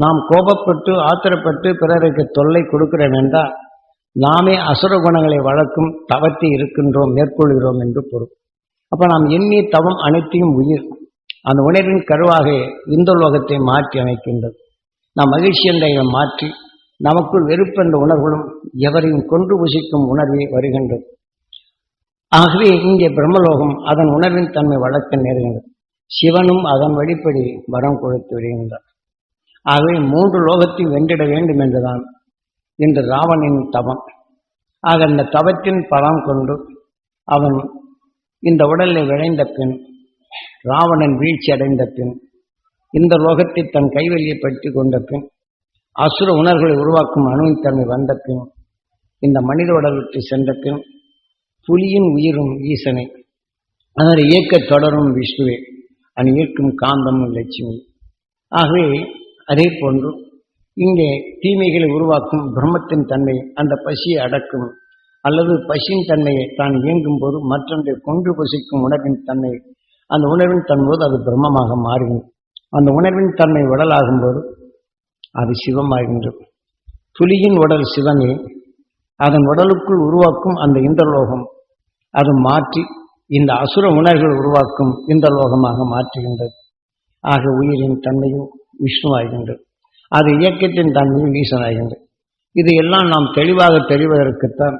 நாம் கோபப்பட்டு ஆத்திரப்பட்டு பிறருக்கு தொல்லை கொடுக்கிறோம் என்றால் நாமே அசுர குணங்களை வளர்க்கும் தவத்தை இருக்கின்றோம் மேற்கொள்கிறோம் என்று பொருள். அப்ப நாம் எண்ணி தவம் அனைத்தையும் உயிர் அந்த உணர்வின் கருவாக இந்த லோகத்தை மாற்றி அமைக்கின்றது. நாம் மகிழ்ச்சி என்ற மாற்றி நமக்குள் வெறுப்பு என்ற உணர்வுகளும் எவரையும் கொன்று புசிக்கும் உணர்வே வருகின்றது. ஆகவே இங்கே பிரம்மலோகம் அதன் உணர்வின் தன்மை வளர்க்க நேருகின்றது. சிவனும் அதன் வழிப்படி வரம் கொடுத்து விடுகின்றார். ஆகவே மூன்று லோகத்தையும் வென்றிட வேண்டும் என்றுதான் இன்று ராவணின் தவம். ஆக அந்த தவத்தின் பலம் கொண்டு அவன் இந்த உடலை விளைந்த பின் ராவணன் வீழ்ச்சி அடைந்த பின் இந்த லோகத்தை தன் கைவெளியை பற்றி கொண்ட பின் அசுர உணர்வுகளை உருவாக்கும் அணுவின் தன்மை வந்த பின் இந்த மனித உடலுக்கு சென்ற பின் புலியின் உயிரும் ஈசனை அதனை இயக்க தொடரும் விஷ்ணுவே அது ஈர்க்கும் காந்தமும் லட்சுமி. ஆகவே அதே போன்று இங்கே தீமைகளை உருவாக்கும் பிரம்மத்தின் தன்மை அந்த பசியை அடக்கும் அல்லது பசியின் தன்மையை தான் இயங்கும் போது மற்றொன்றை கொன்று பசிக்கும் உணர்வின் தன்மை அந்த உணர்வின் தன்போது அது பிரம்மமாக மாறும் அந்த உணர்வின் தன்மை உடலாகும் போது அது சிவமாகின்றது. புலியின் உடல் சிவனே அதன் உடலுக்குள் உருவாக்கும் அந்த இந்திரலோகம் அது மாற்றி இந்த அசுர உணர்வுகள் உருவாக்கும் இந்திரலோகமாக மாற்றுகின்றது. ஆக உயிரின் தன்மையும் விஷ்ணுவாகின்றது அது இயக்கத்தின் தன்மையும் ஈசனாகின்றது இது எல்லாம் நாம் தெளிவாக தெரிவதற்குத்தான்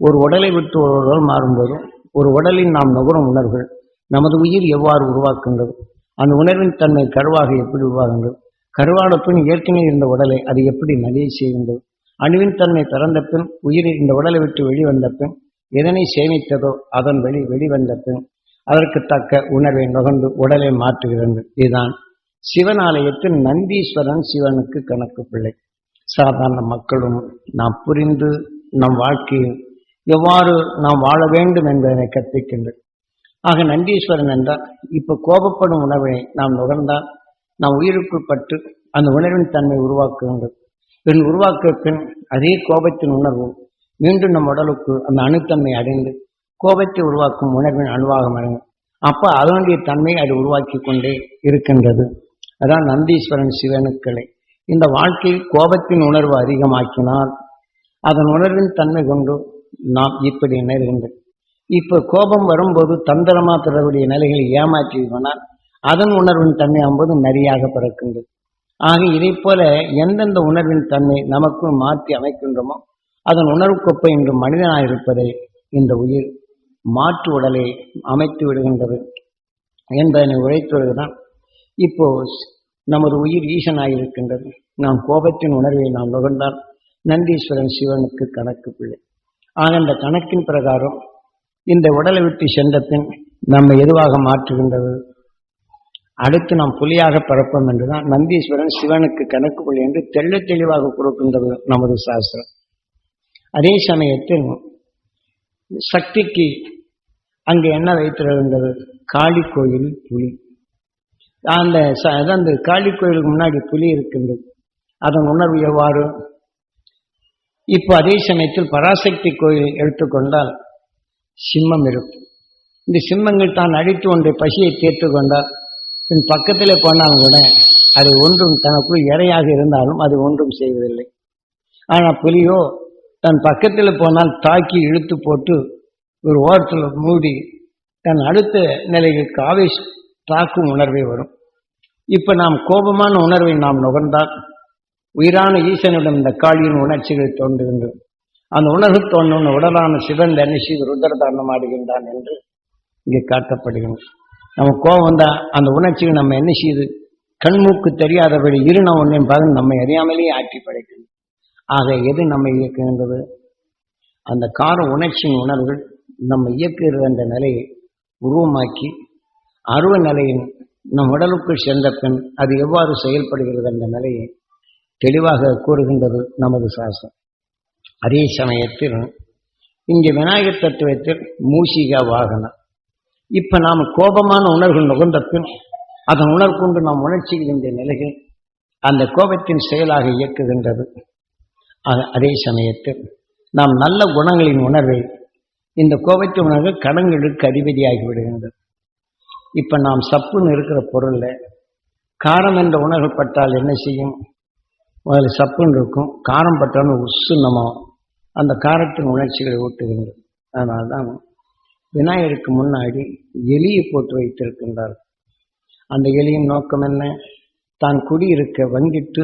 ஒரு உடலை விட்டு ஒரு உடல் மாறும்போதும் ஒரு உடலில் நாம் நுகரும் உணர்வுகள் நமது உயிர் எவ்வாறு உருவாக்குகின்றது அந்த உணர்வின் தன்மை கருவாக எப்படி உருவாகின்றது கருவான பின் ஏற்கனவே இருந்த உடலை அது எப்படி நலிய செய்கின்றது அணுவின் தன்மை பிறந்த பின் உயிர் இந்த உடலை விட்டு வெளிவந்த பின் எதனை சேமித்ததோ அதன் வெளி வெளிவந்த பின் அதற்கு தக்க உணர்வை நுகர்ந்து உடலை மாற்றுகிறது. இதுதான் சிவனாலயத்தில் நந்தீஸ்வரன் சிவனுக்கு கணக்கு பிள்ளை. சாதாரண மக்களும் நாம் புரிந்து நம் வாழ்க்கையில் எவ்வாறு நாம் வாழ வேண்டும் என்பதனை கற்பிக்கின்றது ஆக நந்தீஸ்வரன் என்றால் இப்ப கோபப்படும் உணர்வினை நாம் நுகர்ந்தால் நாம் உயிருக்குள் பட்டு அந்த உணர்வின் தன்மை உருவாக்குகின்றது. பின் உருவாக்க பின் அதே கோபத்தின் உணர்வு மீண்டும் நம் உடலுக்கு அந்த அணுத்தன்மை அடைந்து கோபத்தை உருவாக்கும் உணர்வின் அணுவாகம் அடையும் அப்ப அதனுடைய தன்மை அது உருவாக்கி கொண்டே இருக்கின்றது. அதான் நந்தீஸ்வரன் சிவனுக்களை. இந்த வாழ்க்கையில் கோபத்தின் உணர்வு அதிகமாக்கினால் அதன் உணர்வின் தன்மை கொண்டு நாம் இப்படி நேர்கின்றது இப்போ கோபம் வரும்போது தந்திரமா பெறக்கூடிய நிலைகளை ஏமாற்றி போனால் அதன் உணர்வின் தன்மை ஆகும்போது நரியாக பிறக்கின்றது. ஆக இதை போல எந்தெந்த உணர்வின் தன்மை நமக்குள் மாற்றி அமைக்கின்றோமோ அதன் உணர்வுக்கொப்ப இன்று மனிதனாக இருப்பதை இந்த உயிர் மாற்று உடலை அமைத்து விடுகின்றது என்பதனை உழைத்துவதுதான் இப்போ நமது உயிர் ஈசனாயிருக்கின்றது. நாம் கோபத்தின் உணர்வை நாம் நுகர்ந்தால் நந்தீஸ்வரன் சிவனுக்கு கணக்கு பிள்ளை ஆக அந்த கணக்கின் பிரகாரம் இந்த உடலை விட்டு சென்ற பின் நம்மை எதுவாக மாற்றுகின்றது? அடுத்து நாம் புலியாக பிறப்போம் என்றுதான் நந்தீஸ்வரன் சிவனுக்கு கணக்கு பிள்ளை என்று தெள்ள தெளிவாக கொடுக்கின்றது நமது சாஸ்திரம். அதே சமயத்தில் சக்திக்கு அங்கு என்ன வைத்திருக்கின்றது? காளி கோயில் புலி. அந்த அதான் அந்த காளி கோயிலுக்கு முன்னாடி புலி இருக்கின்றது. அதன் உணர்வு எவ்வாறு? இப்போ அதே சமயத்தில் பராசக்தி கோயில் எடுத்துக்கொண்டால் சிம்மம் இருக்கும் இந்த சிம்மங்கள் தான் அடித்து ஒன்றை பசியை தீர்த்து கொண்டால் பின் பக்கத்தில் போனாலும் கூட அது ஒன்றும் தனக்குள் இரையாக இருந்தாலும் அது ஒன்றும் செய்வதில்லை. ஆனால் புலியோ தன் பக்கத்தில் போனால் தாக்கி இழுத்து போட்டு ஒரு ஓரத்தில் மூடி தன் அடுத்த நிலைகளுக்கு ஆவேசம் தாக்கும் உணர்வே வரும். இப்ப நாம் கோபமான உணர்வை நாம் நுகர்ந்தால் உயிரான ஈசனிடம் இந்த காளியின் உணர்ச்சிகள் தோன்றுகின்றது அந்த உணர்வு தோன்றும் உடலான சிவன் தனுஷி ருத்ரதாரணம் ஆடுகின்றான் என்று இங்கே காட்டப்படுகின்றது. நம்ம கோபம் வந்தால் அந்த உணர்ச்சிகள் நம்ம என்ன செய்யுது கண்மூக்கு தெரியாதபடி இருண ஒன்றையும் பார்த்து நம்மை அறியாமலேயே ஆட்டி படைக்கிறது ஆக எது நம்மை இயக்குகின்றது? அந்த கார உணர்ச்சியின் உணர்வுகள் நம்ம இயக்குகிற அந்த நிலையை உருவமாக்கி அருவ நிலையின் நம் உடலுக்குள் சென்ற பின் அது எவ்வாறு செயல்படுகிறது அந்த நிலையை தெளிவாக கூறுகின்றது நமது சாசனம் அதே சமயத்தில் இங்கே விநாயகர் தத்துவத்தில் மூசிகா வாகனம். இப்போ நாம் கோபமான உணர்வுகள் நுகர்ந்த பின் அதன் உணர்கொண்டு நாம் உணர்ச்சிகின்ற நிலைகள் அந்த கோபத்தின் செயலாக இயக்குகின்றது. அதே சமயத்தில் நாம் நல்ல குணங்களின் உணர்வை இந்த கோபத்தின் உணர்வு கடங்களுக்கு அதிபதியாகி விடுகின்றது. இப்ப நாம் சப்புன்னு இருக்கிற பொருள்ல காரம் என்ற உணர்வு பட்டால் என்ன செய்யும்? முதல்ல சப்புன்னு இருக்கும். காரம் பட்டாலும் உசு நம்ம அந்த காரத்தின் உணர்ச்சிகளை ஊட்டுகின்றது அதனால தான் விநாயகருக்கு முன்னாடி எலியை போட்டு வைத்திருக்கின்றார். அந்த எலியின் நோக்கம் என்ன? தான் குடியிருக்க வங்கிட்டு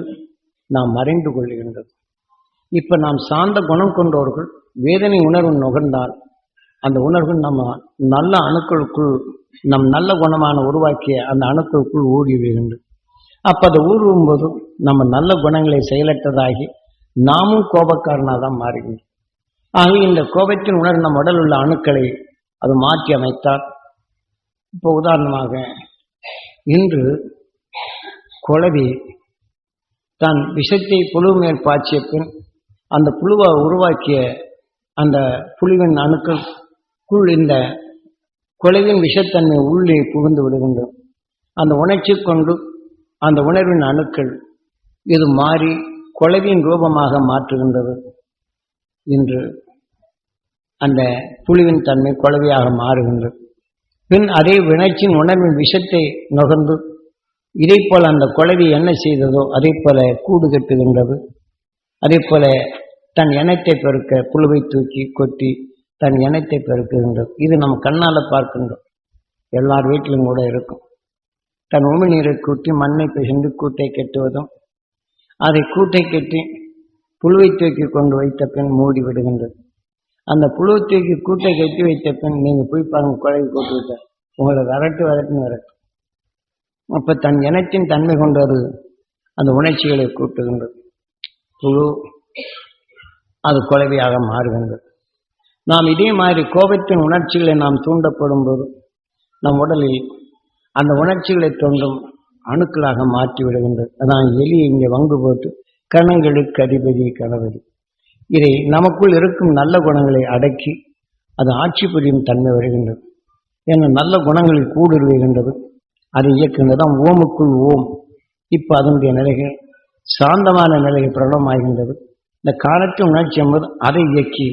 நாம் மறைந்து கொள்ளுகின்றது இப்ப நாம் சார்ந்த குணம் கொண்டவர்கள் வேதனை உணர்வு நுகர்ந்தால் அந்த உணர்வு நம்ம நல்ல அணுக்களுக்குள் நம் நல்ல குணமான உருவாக்கிய அந்த அணுக்களுக்குள் ஊறி விடுகின்றது அப்போ அதை ஊறும் போது நம்ம நல்ல குணங்களை செயலற்றதாகி நாமும் கோபக்காரனாக தான் மாறுகின்றோம். ஆகவே இந்த கோபத்தின் உணர்ந்த நம் உடல் உள்ள அணுக்களை அது மாற்றி அமைத்தால் இப்போ உதாரணமாக இன்று குழவி தன் விஷத்தை புழு மேல் பாய்ச்சிய பின் அந்த புழுவை உருவாக்கிய அந்த புழுவின் அணுக்கள் குள் இந்த குழவின் விஷத்தன்மை உள்ளே புகுந்து விடுகின்றோம் அந்த உணர்ச்சி கொண்டு அந்த உணர்வின் அணுக்கள் இது மாறி குழவின் ரூபமாக மாற்றுகின்றது. இன்று அந்த புழுவின் தன்மை குழவியாக மாறுகின்றது. பின் அதே வினைச்சின் உணர்வின் விஷத்தை நுகர்ந்து இதை போல அந்த குழவி என்ன செய்ததோ அதே போல கூடு கட்டுகின்றது. அதே போல தன் எண்ணத்தை பெருக்க புழுவை தூக்கி கொட்டி தன் இனத்தை பெருக்குகின்றது இது நம்ம கண்ணால் பார்க்கின்றோம். எல்லார் வீட்டிலும் கூட இருக்கும். தன் உமிழ்நீரை கூட்டி மண்ணை பிசைந்து கூட்டை கட்டுவதும் அதை கூட்டை கட்டி புழுவை தூக்கி கொண்டு வைத்த பின் மூடி விடுகின்றது. அந்த புழுவை தூக்கி கூட்டை கட்டி வைத்த பின் நீங்கள் போய் பாருங்க குழவி போட்டு உங்களை விரட்டு விரட்டுன்னு விரட்டு அப்போ தன் இனத்தின் தன்மை கொண்டு வருது அந்த உணர்ச்சிகளை கூட்டுகின்றது. புழு அது குழவியாக மாறுகின்றது. நாம் இதே மாதிரி கோபத்தின் உணர்ச்சிகளை நாம் தூண்டப்படும் போது நம் உடலில் அந்த உணர்ச்சிகளை தோன்றும் அணுக்களாக மாற்றி விடுகின்றது. அதான் எலி இங்கே வங்கு போட்டு கணங்களுக்கு அதிபதி கணபதி. இதை நமக்குள் இருக்கும் நல்ல குணங்களை அடக்கி அது ஆட்சி புரியும் தன்மை வருகின்றது. என நல்ல குணங்களில் கூடுருவுகின்றது அதை இயக்குகின்றது. தான் ஓமுக்குள் ஓம். இப்போ அதனுடைய நிலைகள் சாந்தமான நிலையில் பிரபலமாகின்றது. இந்த காலத்தின் உணர்ச்சி என்பது அதை இயக்கி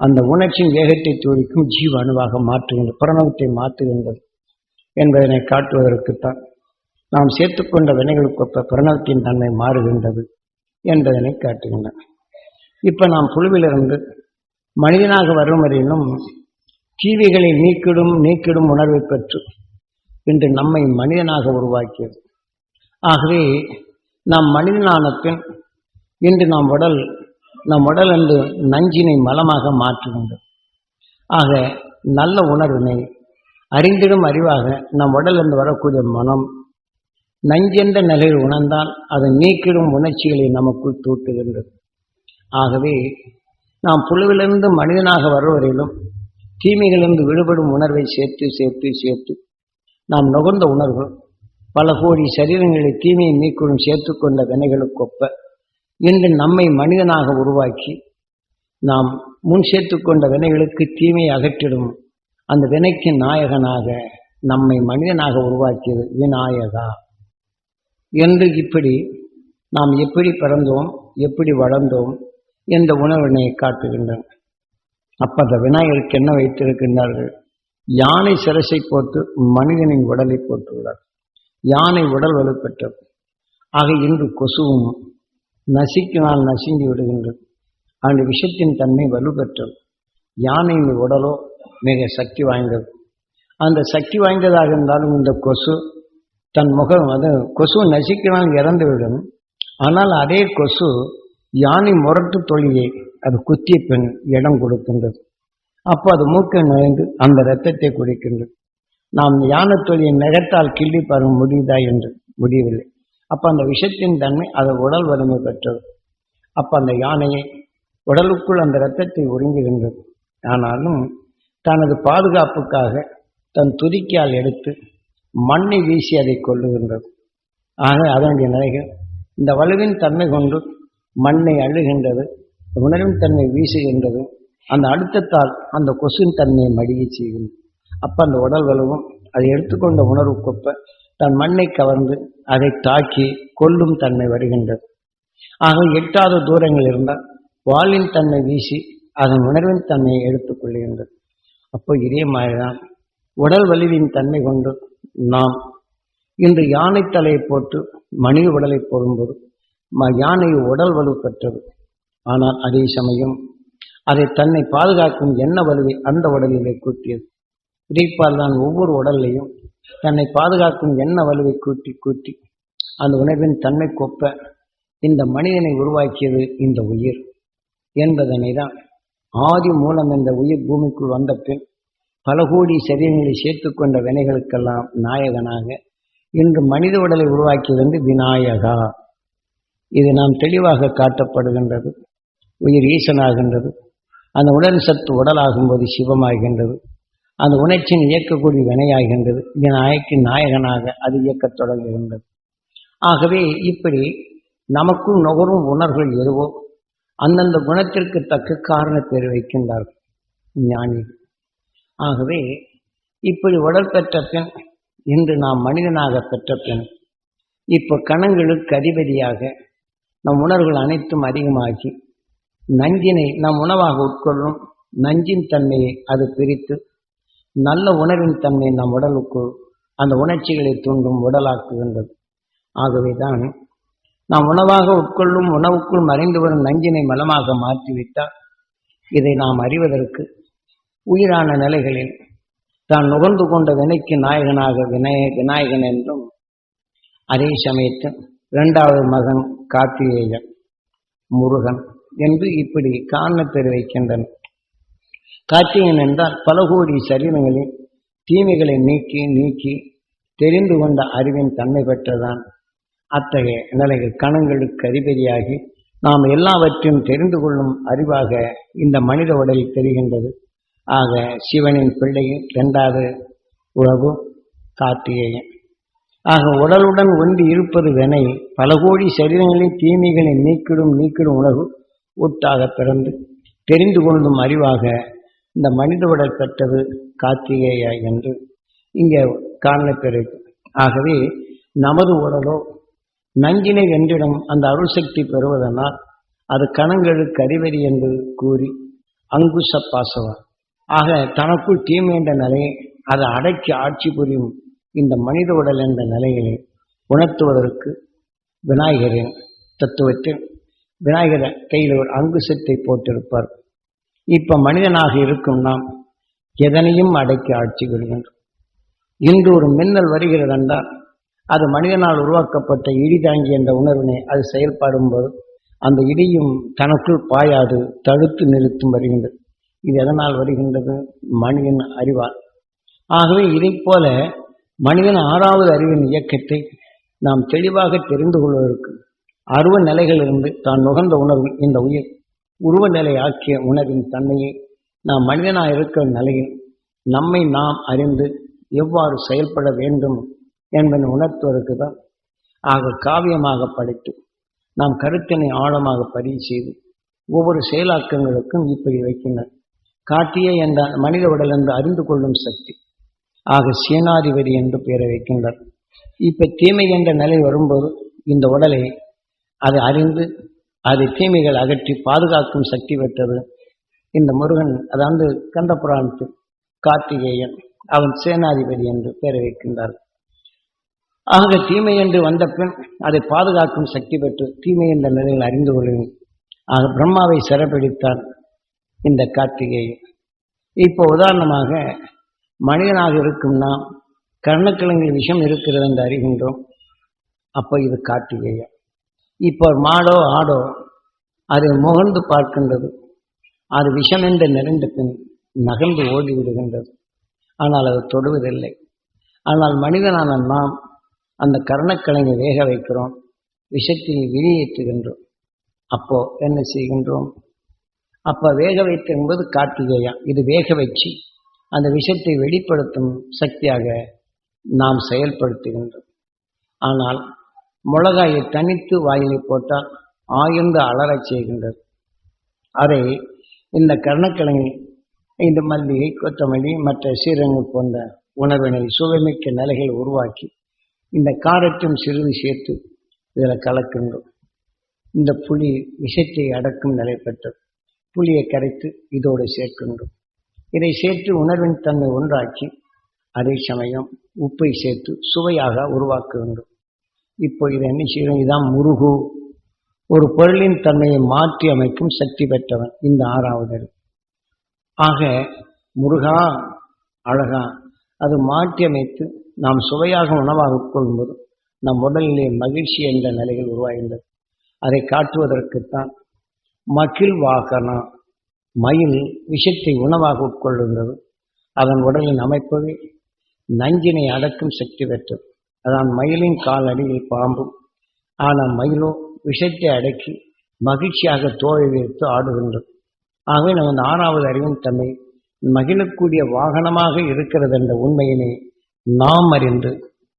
அந்த உணர்ச்சியின் வேகத்தை தோழிக்கும் ஜீவ அணுவாக மாற்றுகின்றது பிரணவத்தை மாற்றுகின்றது என்பதனை காட்டுவதற்குத்தான் நாம் சேர்த்துக்கொண்ட வினைகளுக்கு ஒப்ப பிரணவத்தின் தன்மை மாறுகின்றது என்பதனை காட்டுகின்றன. இப்போ நாம் புழுவிலிருந்து மனிதனாக வரும் வரையிலும் தீவைகளை நீக்கிடும் நீக்கிடும் உணர்வை பெற்று இன்று நம்மை மனிதனாக உருவாக்கியது. ஆகவே நாம் மனிதனான பின் இன்று நாம் உடல் நம் உடல் என்று நஞ்சினை மலமாக மாற்றுகின்றது ஆக நல்ல உணர்வினை அறிந்திடும் அறிவாக நம் உடல் என்று வரக்கூடிய மனம் நஞ்சென்ற நிலையில் உணர்ந்தால் அதை நீக்கிடும் உணர்ச்சிகளை நமக்குள் தூட்டுகின்றது. ஆகவே நாம் புழுவிலிருந்து மனிதனாக வருவரையிலும் தீமைகளிலிருந்து விடுபடும் உணர்வை சேர்த்து சேர்த்து சேர்த்து நாம் நுகர்ந்த உணர்வு பல கோடி சரீரங்களை தீமையை நீக்கிடும் சேர்த்துக்கொண்ட வினைகளுக்கொப்ப இன்று நம்மை மனிதனாக உருவாக்கி நாம் முன் சேர்த்து கொண்ட வினைகளுக்கு தீமையை அகற்றிடும். அந்த வினைக்கு நாயகனாக நம்மை மனிதனாக உருவாக்கியது விநாயகா. என்று இப்படி நாம் எப்படி பிறந்தோம் எப்படி வளர்ந்தோம் என்ற உணர்வினை காட்டுகின்றன. அப்ப அந்த விநாயகருக்கு என்ன வைத்திருக்கின்றார்கள்? யானை சிரசை போட்டு மனிதனின் உடலை போட்டுள்ளார் யானை உடல் வலுப்பெற்றது. ஆக இன்று கொசுவும் நசிக்கினால் நசுங்கி விடுகின்றது அந்த விஷத்தின் தன்மை வலுப்பெற்றது. யானையின் உடலோ மிக சக்தி வாய்ந்தது. அந்த சக்தி வாய்ந்ததாக இருந்தாலும் இந்த கொசு தன் முகம் அது கொசு நசிக்கினால் இறந்துவிடும் ஆனால் அதே கொசு யானை முரட்டு தொழியை அது குத்திய பின் இடம் கொடுக்கின்றது. அப்போ அது மூக்கை நுழைந்து அந்த இரத்தத்தை குடிக்கின்றது. நாம் யானை தொழியை நகர்த்தால் கிள்ளி பாருங்க முடியுதா என்று முடியவில்லை. அப்ப அந்த விஷத்தின் தன்மை அது உடல் வலிமை பெற்றது. அப்ப அந்த யானையை உடலுக்குள் அந்த இரத்தத்தை உறிஞ்சுகின்றது. ஆனாலும் தனது பாதுகாப்புக்காக தன் துதிக்கால் எடுத்து மண்ணை வீசி அதை கொள்ளுகின்றது ஆக அதனுடைய நிலைகள். இந்த வலுவின் தன்மை கொண்டு மண்ணை அழுகின்றது உணர்வின் தன்மை வீசுகின்றது அந்த அழுத்தத்தால் அந்த கொசுவின் தன்மையை மடிய செய்கின்றது. அப்ப அந்த உடல் வலுவும் அதை எடுத்துக்கொண்ட உணர்வு கொப்ப தன் மண்ணை கவர்ந்து அதை தாக்கி கொல்லும் தன்மை வருகின்றது. ஆக எட்டாத தூரங்கள் இருந்தால் வாளின் தன்மை வீசி அதன் உணர்வின் தன்மையை எடுத்துக்கொள்கின்றது அப்போ இதே மாதிரிதான் உடல் வலிவின் தன்மை கொண்டு நாம் இன்று யானை தலையை போட்டு மனித உடலை போடும்போது யானை உடல் வலு பெற்றது. ஆனால் அதே சமயம் அதை தன்னை பாதுகாக்கும் எண்ண வலுவை அந்த உடலிலே கூட்டியது. இதைப்பால் தான் ஒவ்வொரு உடல்லையும் தன்னை பாதுகாக்கும் எண்ண வலுவை கூட்டி கூட்டி அந்த உணர்வின் தன்மை கொப்ப இந்த மனிதனை உருவாக்கியது இந்த உயிர் என்பதனை தான் ஆதி மூலம் என்ற உயிர் பூமிக்குள் வந்த பின் பல கோடி சரீரங்களை சேர்த்து கொண்ட வினைகளுக்கெல்லாம் நாயகனாக இன்று மனித உடலை உருவாக்கியது வந்து விநாயகா. இது நாம் தெளிவாக காட்டப்படுகின்றது உயிர் ஈசனாகின்றது அந்த உடல் சத்து உடலாகும்போது சிவமாகின்றது. அந்த உணர்ச்சியின் இயக்கக்கூடிய வினையாகின்றது. விநாயகி நாயகனாக அது இயக்கத் தொடங்குகின்றது. ஆகவே இப்படி நமக்குள் நுகரும் உணர்வுகள் எதுவோ அந்தந்த குணத்திற்கு தக்க காரணத்தை பேர் வைக்கின்றார்கள் ஞானிகள் ஆகவே இப்படி உடல் பெற்ற பின் இன்று நாம் மனிதனாக பெற்ற பின் இப்போ கணங்களுக்கு அதிபதியாக நம் உணர்வுகள் அனைத்தும் அதிகமாகி நஞ்சினை நம் உணவாக உட்கொள்ளும் நஞ்சின் தன்மையை அது பிரித்து நல்ல உணவின் தன்மை நம் உடலுக்குள் அந்த உணர்ச்சிகளை தூண்டும் உடலாக்குகின்றது. ஆகவேதான் நாம் உணவாக உட்கொள்ளும் உணவுக்குள் மறைந்து வரும் நஞ்சினை மலமாக மாற்றிவிட்டால் இதை நாம் அறிவதற்கு உயிரான நிலைகளில் தான் நுகர்ந்து கொண்ட வினைக்கு நாயகனாக விநாய விநாயகன் என்றும் அதே சமயத்தில் இரண்டாவது மகன் கார்த்திகேயன் முருகன் என்று இப்படி காரணப்பேர் வைக்கின்றனர். கார்த்திகன் என்றால் பல கோடி சரீரங்களில் தீமைகளை நீக்கி நீக்கி தெரிந்து கொண்ட அறிவின் தன்மை பெற்றதான் அத்தகைய நிலைகள் கணங்களுக்கு அதிபதியாகி நாம் எல்லாவற்றையும் தெரிந்து கொள்ளும் அறிவாக இந்த மனித உடலில் தெரிகின்றது. ஆக சிவனின் பிள்ளையும் இரண்டாவது உறவு கார்த்திகேயன் ஆக உடலுடன் ஒன்று இருப்பது வினை பல கோடி சரீரங்களில் தீமைகளை நீக்கிடும் நீக்கிடும் உணவு ஒட்டாக பிறந்து தெரிந்து கொள்ளும் அறிவாக இந்த மனித உடல் பெற்றது கார்த்திகேயா என்று இங்கே காணப்பெறுது ஆகவே நமது உடலோ நஞ்சினை என்றிடம் அந்த அருள் சக்தி பெறுவதனால் அது கணங்களுக்கு அறிவறி என்று கூறி அங்குச பாசவா. ஆக தனக்குள் தீமை என்ற நிலையை அதை அடக்கி ஆட்சி புரியும் இந்த மனித உடல் என்ற நிலையை உணர்த்துவதற்கு விநாயகரின் தத்துவத்தில் விநாயகர் கையில் ஒரு அங்குசத்தை போட்டிருப்பார். இப்ப மனிதனாக இருக்கும் நாம் எதனையும் அடக்கி ஆட்சி கொள்கின்றோம் இன்று ஒரு மின்னல் வருகிறது என்றால் அது மனிதனால் உருவாக்கப்பட்ட இடி தாங்கி என்ற உணர்வினை அது செயல்படும் போது அந்த இடியும் தனக்குள் பாயாது தடுத்து நிறுத்தும் வருகின்றது. இது எதனால் வருகின்றது? மனிதன் அறிவால். ஆகவே இதைப் போல மனிதன் ஆறாவது அறிவின் இயக்கத்தை நாம் தெளிவாக தெரிந்து கொள்வதற்கு அருவ நிலைகளிலிருந்து தான் நுகர்ந்த உணர்வு இந்த உயிர். உருவ நிலை ஆக்கிய உணர்வின் தன்மையை நாம் மனிதனாக இருக்கிற நிலையில் நம்மை நாம் அறிந்து எவ்வாறு செயல்பட வேண்டும் என்பதை உணர்த்துவதற்கு தான் ஆக காவியமாக படைத்து நாம் கருத்தினை ஆழமாக பதிவு செய்து ஒவ்வொரு செயலாக்கங்களுக்கும் இப்படி வைக்கின்றனர் காட்டிய என்ற மனித உடல் என்று அறிந்து கொள்ளும் சக்தி ஆக சேனாதிபதி என்று பெயரை வைக்கின்றார். இப்ப தீமை என்ற நிலை வரும்போது இந்த உடலை அதை அறிந்து அதை தீமைகள் அகற்றி பாதுகாக்கும் சக்தி பெற்றது. இந்த முருகன் அதாவது கந்த புராணத்தில் கார்த்திகேயன் அவன் சேனாதிபதி என்று பெயரை வைக்கின்றார். ஆக தீமை என்று வந்த பின் அதை பாதுகாக்கும் சக்தி பெற்று தீமை என்ற நிலையில் அறிந்து கொள்வேன். ஆக பிரம்மாவை சிறப்பிடித்தான் இந்த கார்த்திகேயன். இப்போ உதாரணமாக மனிதனாக இருக்கும் நாம் கர்ணக்கிழங்கில் விஷம் இருக்கிறது என்று அறிகின்றோம். அப்போ இது கார்த்திகேயன். இப்போ மாடோ ஆடோ அது முகழ்ந்து பார்க்கின்றது. அது விஷம் என்று நிறைந்த பின் நகர்ந்து ஓடி விடுகின்றது ஆனால் அது தொடுவதில்லை. ஆனால் மனிதனான நாம் அந்த கர்ணக்கிழங்கை வேக வைக்கிறோம். விஷத்தில் வெளியேற்றுகின்றோம். அப்போ என்ன செய்கின்றோம்? அப்போ வேக வைத்து என்பது கார்த்திகேயா. இது வேக வச்சு அந்த விஷத்தை வெளிப்படுத்தும் சக்தியாக நாம் செயல்படுத்துகின்றோம். ஆனால் மிளகாயை தனித்து வாயிலை போட்டால் ஆய்ந்து அலறச் செய்கின்றது. அதை இந்த கர்ணக்கிழங்கு இந்த மல்லிகை கொத்தமல்லி மற்ற சீரகங்கள் போன்ற உணவினை சுவைமிக்க நிலைகளை உருவாக்கி இந்த காரத்தையும் சிறிது சேர்த்து இதில் கலக்கின்றோம். இந்த புளி விஷத்தை அடக்கும் நிலை பெற்றது புளியை கரைத்து இதோடு சேர்க்கின்றோம். இதை சேர்த்து உணர்வின் தன்மை ஒன்றாக்கி அதே சமயம் உப்பை சேர்த்து சுவையாக உருவாக்குகின்றோம். இப்போ இதை என்ன செய்யணும் இதான் முருகு. ஒரு பொருளின் தன்மையை மாற்றி அமைக்கும் சக்தி பெற்றவன். இந்த ஆறாவது ஆக முருகா அழகா அது மாற்றி அமைத்து நாம் சுவையாக உணவாக உட்கொள்ளும்போது நம் உடலிலே மகிழ்ச்சி என்ற நிலைகள் உருவாகின்றது. அதை காட்டுவதற்குத்தான் மகிழ் வாகனம் மயில் விஷத்தை உணவாக உட்கொள்ளுகிறது. அதன் உடலின் அமைப்பவே நஞ்சினை அடக்கும் சக்தி பெற்றது. அதான் மயிலின் கால் அடியில் பாம்பும். ஆனால் மயிலோ விஷத்தை அடக்கி மகிழ்ச்சியாக தோழி வைத்து ஆடுகின்றது. ஆகவே நமது ஆறாவது அறிவும் தன்மை மகிழக்கூடிய வாகனமாக இருக்கிறது என்ற உண்மையினை நாம் அறிந்து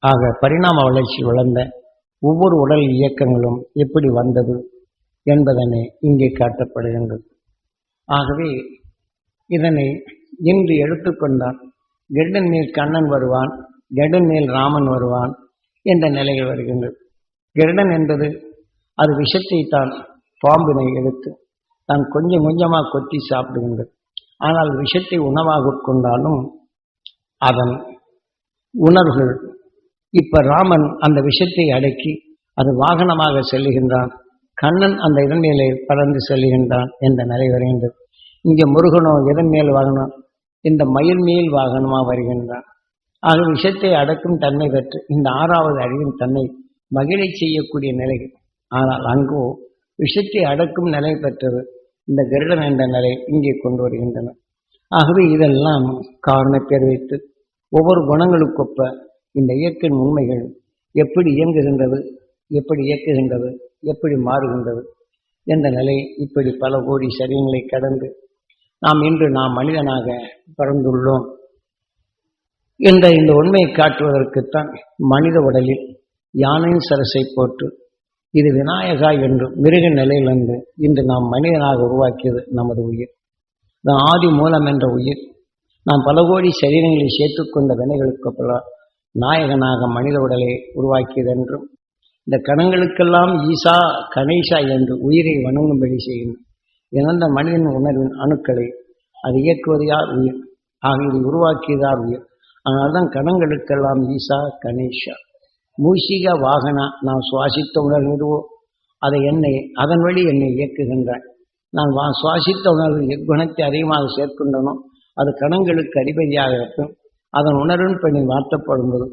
ஆக பரிணாம வளர்ச்சி வளர்ந்த ஒவ்வொரு உடல் இயக்கங்களும் எப்படி வந்தது என்பதனை இங்கே காட்டப்படுகின்றது. ஆகவே இதனை இன்று எடுத்துக்கொண்டால் கெடன் மேல் கண்ணன் வருவான் கெடன் ராமன் வருவான் என்ற நிலைகள் வருகின்றது. கெருடன் என்பது அது விஷத்தை தான் பாம்பினை எடுத்து தான் கொஞ்சம் கொஞ்சமாக கொத்தி சாப்பிடுகின்றது. ஆனால் விஷத்தை உணவாக கொண்டாலும் அதன் உணர்வுகள் இப்ப ராமன் அந்த விஷத்தை அடக்கி அது வாகனமாக செல்லுகின்றான். கண்ணன் அந்த இதன் மேலே பறந்து செல்லுகின்றான் என்ற நிலை வருகின்றது. இங்கே முருகனோ இதன் மேல் வாகனம்? இந்த மயில் மேல் வாகனமாக வருகின்றான். ஆக விஷத்தை அடக்கும் தன்மை பெற்று இந்த ஆறாவது அறிவின் தன்னை மகிழை செய்யக்கூடிய நிலை. ஆனால் அங்கோ விஷத்தை அடக்கும் நிலை பெற்றது. இந்த கருடன் என்ற நிலை இங்கே கொண்டு வருகின்றன. ஆகவே இதெல்லாம் காரணப்பேர் வைத்து ஒவ்வொரு குணங்களுக்கொப்ப இந்த இயற்கையின் உண்மைகள் எப்படி இயங்குகின்றது எப்படி இயக்குகின்றது எப்படி மாறுகின்றது என்ற நிலை இப்படி பல கோடி சரியங்களை கடந்து நாம் இன்று நாம் மனிதனாக பிறந்துள்ளோம். என்ற இந்த உண்மையை காட்டுவதற்குத்தான் மனித உடலில் யானையின் சரசை போட்டு இது விநாயகா என்று மிருக நிலையிலிருந்து இன்று நாம் மனிதனாக உருவாக்கியது நமது உயிர். நான் ஆதி மூலம் என்ற உயிர் நாம் பல கோடி சரீரங்களை சேர்த்துக்கொண்ட வினைகளுக்கு பல நாயகனாக மனித உடலை உருவாக்கியது என்றும் இந்த கணங்களுக்கெல்லாம் ஈசா கணேஷா என்று உயிரை வணங்கும்படி செய்யும் இறந்த மனிதன் உணர்வின் அணுக்களை அது இயக்குவது யார் உயிர். ஆக இதை உருவாக்கியதார் உயிர். அதனால்தான் கணங்களுக்கெல்லாம் ஈசா கணேஷா. மூஷிக வாகனா நாம் சுவாசித்த உணர்வு அதை என்னை அதன் வழி என்னை இயக்குகின்றான் நான் வா சுவாசித்த உணர்வு எக்குணத்தை அதிகமாக சேர்க்கின்றனோ அது கணங்களுக்கு அடிப்படையாக இருக்கும். அதன் உணர்வின் பணி மாற்றப்படும்போது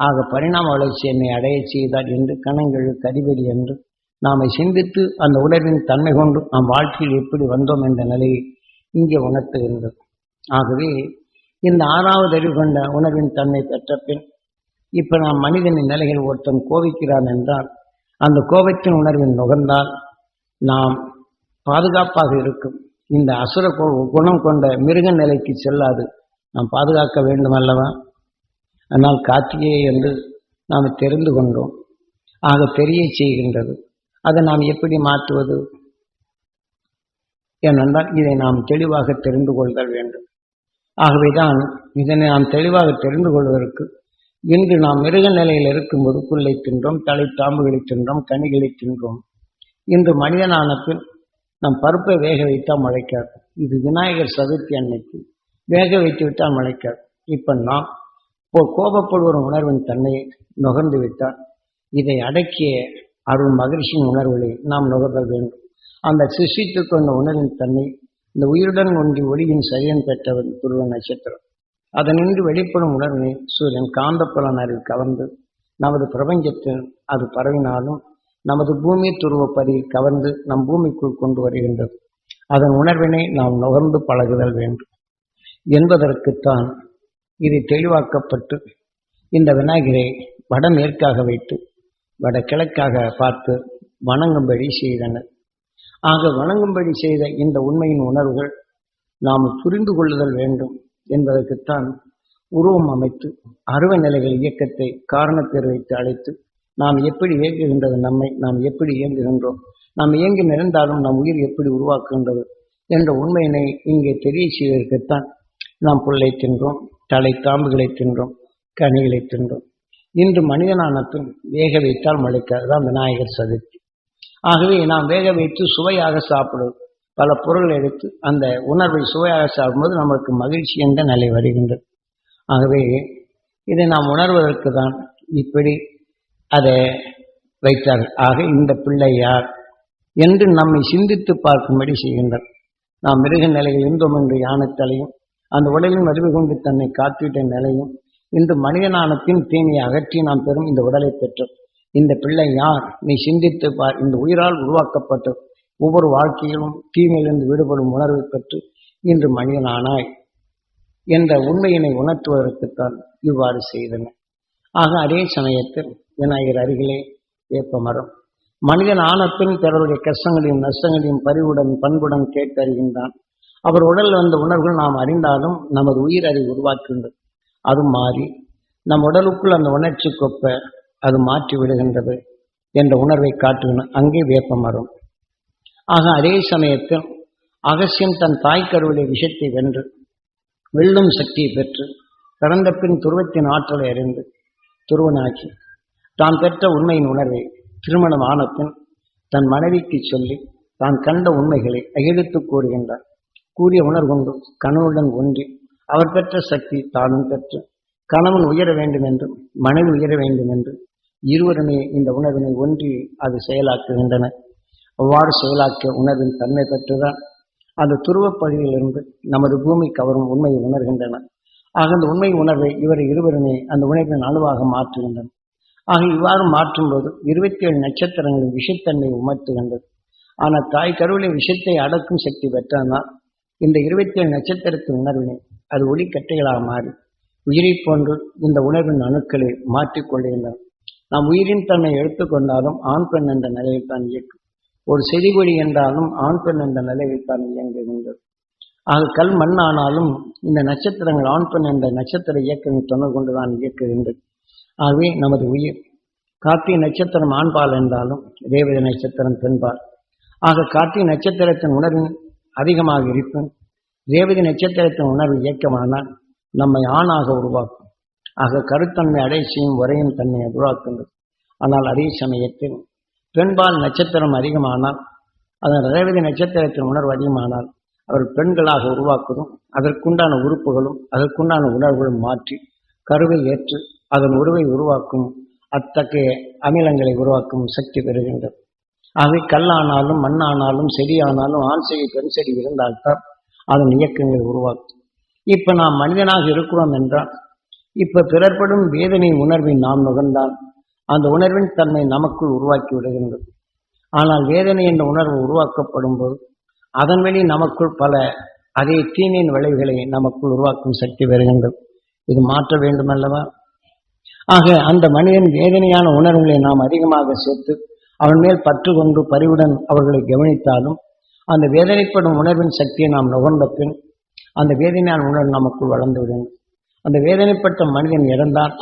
ஆக பரிணாம வளர்ச்சி என்னை அடைய செய்தார் என்று கணங்களுக்கு அதிபதி என்று நாமை சிந்தித்து அந்த உணர்வின் தன்மை கொண்டு நாம் வாழ்க்கையில் எப்படி வந்தோம் என்ற நிலையை இங்கே உணர்த்துகின்றது ஆகவே இந்த ஆறாவது அறிவு கொண்ட உணர்வின் தன்மை பெற்ற பின் இப்ப நாம் மனிதனின் நிலையில் ஒருத்தன் கோபிக்கிறான் என்றால் அந்த கோபத்தின் உணர்வின் நுகர்ந்தால் நாம் பாதுகாப்பாக இருக்கும். இந்த அசுர கு- குணம் கொண்ட மிருக நிலைக்கு செல்லாது. நாம் பாதுகாக்க வேண்டும் அல்லவா? ஆனால் கார்த்திகை என்று நாம் தெரிந்து கொண்டோம். ஆக தெரிய செய்கின்றது. அதை நாம் எப்படி மாற்றுவது? ஏனென்றால் இதை நாம் தெளிவாக தெரிந்து கொள்தல் வேண்டும். ஆகவேதான் இதனை நாம் தெளிவாக தெரிந்து கொள்வதற்கு இன்று நாம் மிருக நிலையில் இருக்கும்போது புல்லை தின்றோம் தலை தாம்புகளை தின்றோம் கனிகளை தின்றோம். இன்று மனிதனான பின் நம் பருப்பை வேக வைத்தால் முளைக்காது இது விநாயகர் சதுர்த்தி அன்னைக்கு வேக வைத்து விட்டால் முளைக்காது இப்ப நாம் இப்போ கோபப்படுவஒரு உணர்வின் தன்மையை நுகர்ந்து விட்டால் இதை அடக்கிய அருள் மகிழ்ச்சியின் உணர்வுகளை நாம் நுகர்வ வேண்டும். அந்த சிஷித்து கொண்ட உணர்வின் தன்னை இந்த உயிருடன் ஒன்றி ஒளியின் சரியன் பெற்றவன் துருவ நட்சத்திரம். அதனின்று வெளிப்படும் உணர்வினை சூரியன் காந்தப்புலன் அறிவில் கவர்ந்து நமது பிரபஞ்சத்தில் அது பரவினாலும் நமது பூமி துருவப்பதியில் கவர்ந்து நம் பூமிக்குள் கொண்டு வருகின்றது. அதன் உணர்வினை நாம் நுகர்ந்து பழகுதல் வேண்டும். என்பதற்குத்தான் இது தெளிவாக்கப்பட்டு இந்த விநாயகரை வடமேற்காக வைத்து வடகிழக்காக பார்த்து வணங்கும்படி செய்தனர். ஆக வணங்கும்படி செய்த இந்த உண்மையின் உணர்வுகள் நாம் புரிந்து கொள்ளுதல் வேண்டும் என்பதற்குத்தான் உருவம் அமைத்து அருவ நிலைகள் இயக்கத்தை காரணப்பேர் வைத்து அழைத்து நாம் எப்படி இயங்குகின்றது நம்மை நாம் எப்படி இயங்குகின்றோம் நாம் இயங்கி நிறைந்தாலும் நம் உயிர் எப்படி உருவாக்குகின்றது என்ற உண்மையினை இங்கே தெரிய செய்வதற்குத்தான் நாம் புல்லை தின்றோம் தலை தாம்புகளை தின்றோம் கனிகளை தின்றோம். இன்று மனிதனான பின் வேக வைத்தால் முளைக்காது தான் விநாயகர் சதுர்த்தி. ஆகவே நாம் வேக வைத்து சுவையாக சாப்பிடுவது பல பொருள் எடுத்து அந்த உணர்வை சுவையாக சாப்பிடும்போது நமக்கு மகிழ்ச்சி என்ற நிலை வருகின்றது. ஆகவே இதை நாம் உணர்வதற்கு தான் இப்படி அதை வைத்தார்கள். ஆக இந்த பிள்ளை யார் என்று நம்மை சிந்தித்து பார்க்கும்படி செய்கின்றார். நாம் மிருக நிலையில் இருந்தோம் என்று யானத்தலையும் அந்த உடலின் வடிவு கொண்டு தன்னை காத்திட்ட நிலையும் இன்று மனிதனானத்தின் தீமையை அகற்றி நாம் பெறும் இந்த உடலை பெற்றோம். இந்த பிள்ளை யார்? நீ சிந்தித்து பார். இந்த உயிரால் உருவாக்கப்பட்ட ஒவ்வொரு வாழ்க்கையிலும் தீமையிலிருந்து விடுபடும் உணர்வை பெற்று இன்று மனிதனானாய். என்ற உண்மையினை உணர்த்துவதற்குத்தான் இவ்வாறு செய்தன. ஆக அதே சமயத்தில் விநாயகர் அருகிலே வேப்ப மரம். மனிதன் ஆனப்பின் பிறருடைய கஷ்டங்களையும் நஷ்டங்களையும் பரிவுடன் பண்புடன் கேட்டறிகின்றான். அவர் உடல் வந்த உணர்வுகள் நாம் அறிந்தாலும் நமது உயிர் அறிவு உருவாக்குகின்றது. அது மாறி நம் உடலுக்குள் அந்த உணர்ச்சி கொப்பை அது மாற்றி விடுகின்றது என்ற உணர்வை காட்டுகின்ற அங்கே வேப்பம் வரும் ஆக அதே சமயத்தில் அகசியம் தன் தாய் கருவிலே விஷத்தை வென்று வெல்லும் சக்தியை பெற்று பிறந்த பின் துருவத்தின் ஆற்றலை அறிந்து துருவனாக்கி தான் பெற்ற உண்மையின் உணர்வை திருமணம் ஆன பின் தன் மனைவிக்கு சொல்லி தான் கண்ட உண்மைகளை அகிழ்த்து கூறுகின்றார். கூறிய உணர்வுண்டு கணவனுடன் ஒன்றி அவர் பெற்ற சக்தி தானும் பெற்று கணவன் உயர வேண்டும் என்றும் மனைவி உயர வேண்டும் என்றும் இருவருமே இந்த உணர்வினை ஒன்றி அது செயலாக்குகின்றன. அவ்வாறு செயலாக்கிய உணர்வின் தன்மை பெற்றுதான் அந்த துருவப்பகுதியிலிருந்து நமது பூமி கவரும் உண்மையை உணர்கின்றன. ஆக அந்த உண்மை உணர்வை இவர் இருவருமே அந்த உணர்வின் அணுவாக மாற்றுகின்றனர் ஆக இவ்வாறு மாற்றும்போது இருபத்தி ஏழு நட்சத்திரங்களின் விஷத்தன்மை உமர்த்துகின்றது. ஆனால் தாய் கருவிலே விஷத்தை அடக்கும் சக்தி பெற்றனால் இந்த இருபத்தி ஏழு நட்சத்திரத்தின் உணர்வினை அது ஒளிக்கட்டைகளாக மாறி உயிரை போன்று இந்த உணர்வின் அணுக்களை மாற்றிக்கொள்கின்றன. நாம் உயிரின் தன்னை எடுத்துக்கொண்டாலும் ஆண் பெண் என்ற நிலையில் தான் இயக்கும். ஒரு செடிகொடி என்றாலும் ஆண் பெண் என்ற நிலையில் தான் இயங்குகின்றது. ஆக கல் மண் ஆனாலும் இந்த நட்சத்திரங்கள் ஆண் பெண் என்ற நட்சத்திர இயக்கங்கள் தொடர்பு கொண்டுதான் இயக்குகின்றது. ஆகவே நமது உயிர் கார்த்திகை நட்சத்திரம் ஆண்பால் என்றாலும் ரேவதி நட்சத்திரம் பெண்பால் ஆக கார்த்திகை நட்சத்திரத்தின் உணர்வின் அதிகமாக இருக்கும். ரேவதி நட்சத்திரத்தின் உணர்வு இயக்கமானால் நம்மை ஆணாக உருவாக்கும். ஆக கருத்தன்மை அடைசியும் உரையும் தன்மையை உருவாக்குகிறது. ஆனால் அதே சமயத்தில் பெண்பால் நட்சத்திரம் அதிகமானால் அதன் ரேவதி நட்சத்திரத்தின் உணர்வு அதிகமானால் அவர் பெண்களாக உருவாக்குவதும் அதற்குண்டான உறுப்புகளும் அதற்குண்டான உணர்வுகளும் மாற்றி கருவை ஏற்று அதன் உருவை உருவாக்கும் அத்தகைய அமிலங்களை உருவாக்கும் சக்தி பெறுகின்றது. ஆகவே கல்லானாலும் மண்ணானாலும் செடியானாலும் ஆண் செடி பெண் செடி இருந்தால்தான் அதன் இயக்கங்களை உருவாக்கும் இப்ப நாம் மனிதனாக இருக்கிறோம் என்றால் இப்ப பிறர்படும் வேதனை உணர்வை நாம் நுகர்ந்தால் அந்த உணர்வின் தன்மை நமக்குள் உருவாக்கி விடுகின்றது. ஆனால் வேதனை என்ற உணர்வு உருவாக்கப்படும் போது அதன் வழி நமக்குள் பல அதே தீனின் விளைவுகளை நமக்குள் உருவாக்கும் சக்தி வருகின்றது இது மாற்ற வேண்டுமல்லவா? ஆக அந்த மனிதன் வேதனையான உணர்வுகளை நாம் அதிகமாக சேர்த்து அவன் மேல் பற்று கொண்டு பரிவுடன் அவர்களை கவனித்தாலும் அந்த வேதனைப்படும் உணர்வின் சக்தியை நாம் நுகர்ந்த பின் அந்த வேதனையான உணர்வு நமக்குள் வளர்ந்து விடும் அந்த வேதனைப்பட்ட மனிதன் இறந்தான்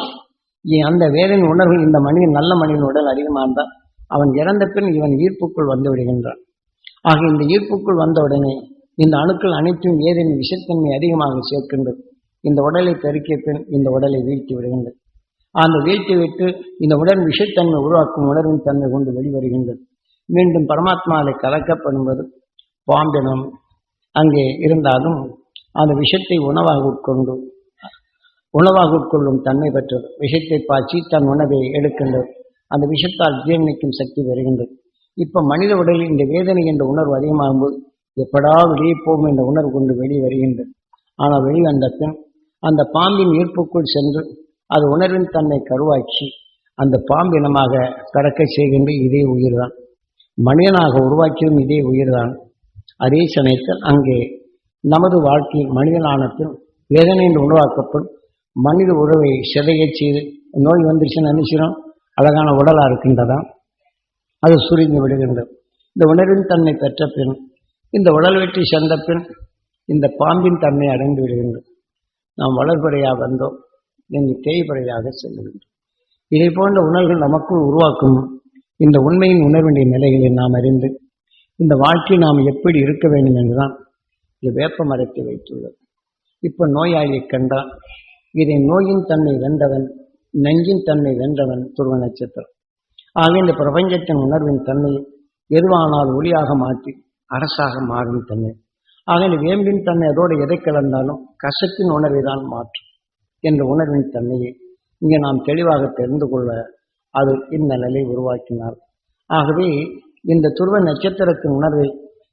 அந்த வேதனை உணர்வு இந்த மனிதன் நல்ல மனிதன் உடல் அதிகமாக இருந்தால் அவன் இறந்த பின் இவன் ஈர்ப்புக்குள் வந்து விடுகின்றான். ஆக இந்த ஈர்ப்புக்குள் வந்தவுடனே இந்த அணுக்கள் அனைத்தும் ஏதேனும் விஷத்தன்மை அதிகமாக சேர்க்கின்றது இந்த உடலை பெருக்கிய பின் இந்த உடலை வீழ்த்தி விடுகின்றது. அந்த வீழ்த்தி விட்டு இந்த உடல் விஷத்தன்மை உருவாக்கும் உணர்வின் தன்மை கொண்டு வெளிவருகின்றது. மீண்டும் பரமாத்மாவை கலக்கப்படும்போது பாம்பினம் அங்கே இருந்தாலும் அந்த விஷத்தை உணவாக உட்கொண்டு உணவாக உட்கொள்ளும் தன்மை பெற்றது விஷத்தை பாய்ச்சி தன் உணவை எடுக்கின்றது அந்த விஷத்தால் ஜீரணிக்கும் சக்தி வருகின்றது இப்ப மனித உடலில் இந்த வேதனை என்ற உணர்வு அதிகமாகும்போது எப்படா வெளியே போகும் என்ற உணர்வு கொண்டு வெளியே வருகின்றது. ஆனால் வெளிவந்த பின் அந்த பாம்பின் ஈர்ப்புக்குள் சென்று அது உணர்வின் தன்னை கருவாக்கி அந்த பாம்பினமாக பிறக்க செய்கின்ற இதே உயிர்தான். மனிதனாக உருவாக்கியதும் இதே உயிர்தான். அதே சமயத்தில் அங்கே நமது வாழ்க்கையில் மனிதனானத்தில் வேதனை என்று உருவாக்கப்படும் மனித உறவை சிதைய செய்து நோய் வந்துருச்சுன்னு நினைச்சிடும் அழகான உடலாக இருக்கின்றதா? அது சுருங்கி விடுகின்றது. இந்த உணர்வின் தன்மை பெற்ற பின் இந்த உடல் வெற்றி சென்ற பின் இந்த பாம்பின் தன்மை அடைந்து விடுகின்றது. நாம் வளர்படையாக வந்தோம் என்று தேய்படையாக செல்லுகின்றோம். இதை போன்ற உணர்வுகள் நமக்குள் உருவாக்கும் இந்த உண்மையின் உணர்வினுடைய நிலைகளை நாம் அறிந்து இந்த வாழ்க்கை நாம் எப்படி இருக்க வேண்டும் என்றுதான் இது வேப்ப மரத்தை வைத்துள்ளது. இப்போ நோயாளியை கண்டால் இதை நோயின் தன்மை வென்றவன் நஞ்சின் தன்மை வென்றவன் துருவ நட்சத்திரம். ஆக இந்த பிரபஞ்சத்தின் உணர்வின் தன்மை எதுவானால் ஒளியாக மாற்றி அரசாக மாறும் தன்மை. ஆக இந்த வேம்பின் தன்மை அதோடு எதை கலந்தாலும் கசத்தின் உணர்வை தான் மாற்றும் என்ற உணர்வின் தன்மையை இங்கே நாம் தெளிவாக தெரிந்து கொள்ள அது இந்த நிலை உருவாக்கினார். ஆகவே இந்த துருவ நட்சத்திரத்தின் உணர்வை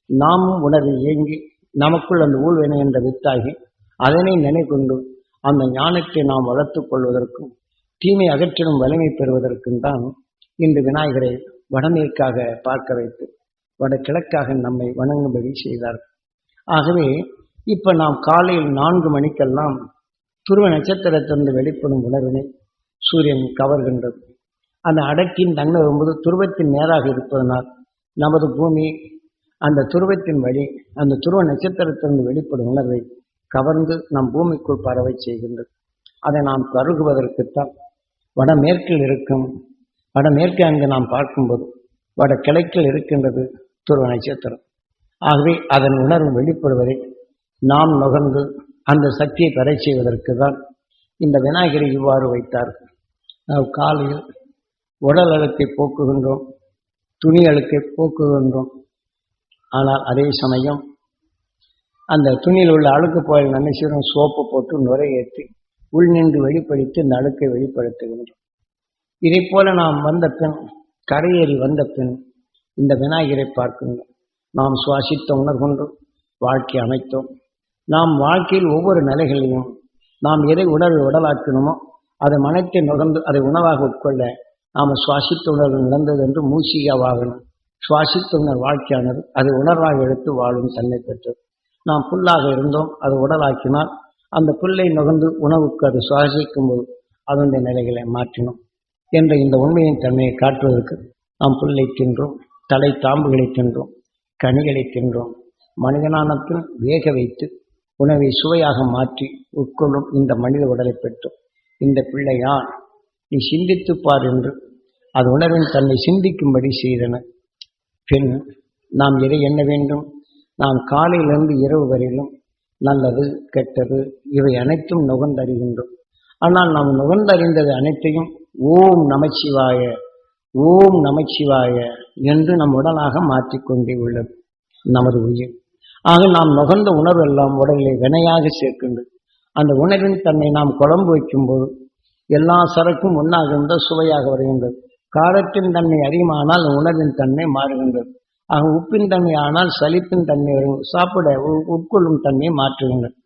நாமும் உணர்வை இயங்கி நமக்குள் அந்த ஊழ்வினை என்ற வித்தாகி அதனை நினைக்கொண்டு அந்த ஞானத்தை நாம் வளர்த்துக் கொள்வதற்கும் தீமை அகற்றிடும் வலிமை பெறுவதற்கும் தான் இந்த விநாயகரை வடமேற்காக பார்க்க வைத்து வடகிழக்காக நம்மை வணங்கும்படி செய்தார்கள். ஆகவே இப்ப நாம் காலையில் நான்கு மணிக்கெல்லாம் துருவ நட்சத்திரத்திலிருந்து வெளிப்படும் உணர்வினை சூரியன் கவர்கின்றது. அந்த அடக்கின் தன்மை வரும்போது துருவத்தின் நேராக இருப்பதனால் நமது பூமி அந்த துருவத்தின் வழி அந்த துருவ நட்சத்திரத்திலிருந்து வெளிப்படும் உணர்வை கவர்ந்து நம் பூமிக்குள் பரவை செய்கின்றது. அதை நாம் கருகுவதற்குத்தான் வடமேற்கில் இருக்கும் வடமேற்கே அங்கு நாம் பார்க்கும்போது வட கிழக்கில் இருக்கின்றது துருவ நட்சத்திரம். ஆகவே அதன் உணர்வு வெளிப்படுவதை நாம் நுகர்ந்து அந்த சக்தியை பறை செய்வதற்கு தான் இந்த விநாயகரை இவ்வாறு வைத்தார் நாம் காலையில் உடல் அழுக்கை போக்குகின்றோம் துணி அழுக்கை போக்குகின்றோம். ஆனால் அதே சமயம் அந்த துணியில் உள்ள அழுக்கு போயல் நன்மை சோப்பு போட்டு நுரையேற்றி உள் நின்று வெளிப்படுத்தி இந்த அழுக்கை வெளிப்படுத்துகின்றோம் இதை போல நாம் வந்த பின் கரையேறி வந்த பின் இந்த விநாயகரை பார்க்கின்றோம். நாம் சுவாசித்த உணர்கொண்டு வாழ்க்கை அமைத்தோம். நாம் வாழ்க்கையில் ஒவ்வொரு நிலைகளையும் நாம் எதை உணர்வு உடலாக்கணுமோ அதை மனத்தை நுகர்ந்து அதை உணவாக உட்கொள்ள நாம் சுவாசித்த உணர்வு நடந்தது என்று மூசியாவாகணும். சுவாசித்த உணர் வாழ்க்கையானது அது உணர்வாக எடுத்து வாழும் தன்மை பெற்றது. நாம் புல்லாக இருந்தோம் அது உடலாக்கினால் அந்த புல்லை நுகர்ந்து உணவுக்கு அது சுவாசிக்கும் போது அதனுடைய நிலைகளை மாற்றினோம். என்ற இந்த உண்மையின் தன்மையை காட்டுவதற்கு நாம் புல்லை தின்றோம் தலை தாம்புகளை தின்றோம் கனிகளை தின்றோம். மனிதனானத்தில் வேக வைத்து உணவை சுவையாக மாற்றி உட்கொள்ளும் இந்த மனித உடலை பெற்றோம். இந்த பிள்ளையான் நீ சிந்தித்துப் பார் என்று அது உணர்வின் தன்னை சிந்திக்கும்படி செய்தன. பின் நாம் எதை எண்ண வேண்டும்? நாம் காலையிலிருந்து இரவு வரையிலும் நல்லது கெட்டது இவை அனைத்தும் நுகர்ந்தறிகின்றோம். ஆனால் நாம் நுகர்ந்தறிந்தது அனைத்தையும் ஓம் நமச்சிவாய ஓம் நமச்சிவாய என்று நம் உடலாக மாற்றிக்கொண்டே உள்ளது நமது உயிர். ஆக நாம் நுகர்ந்த உணர்வெல்லாம் உடலிலே வினையாக சேர்க்கின்றது. அந்த உணவின் தன்னை நாம் குழம்பு வைக்கும்போது எல்லா சரக்கும் ஒன்றாக இருந்தால் சுவையாக வருகின்றது. காரத்தின் தன்மை அதிகமானால் உணவின் தன்மை மாறுகின்றது. ஆக உப்பின் தன்மை ஆனால் சலிப்பின் தன்மை வரும். சாப்பிட உ- உட்கொள்ளும் தன்மையை மாற்றுகின்றது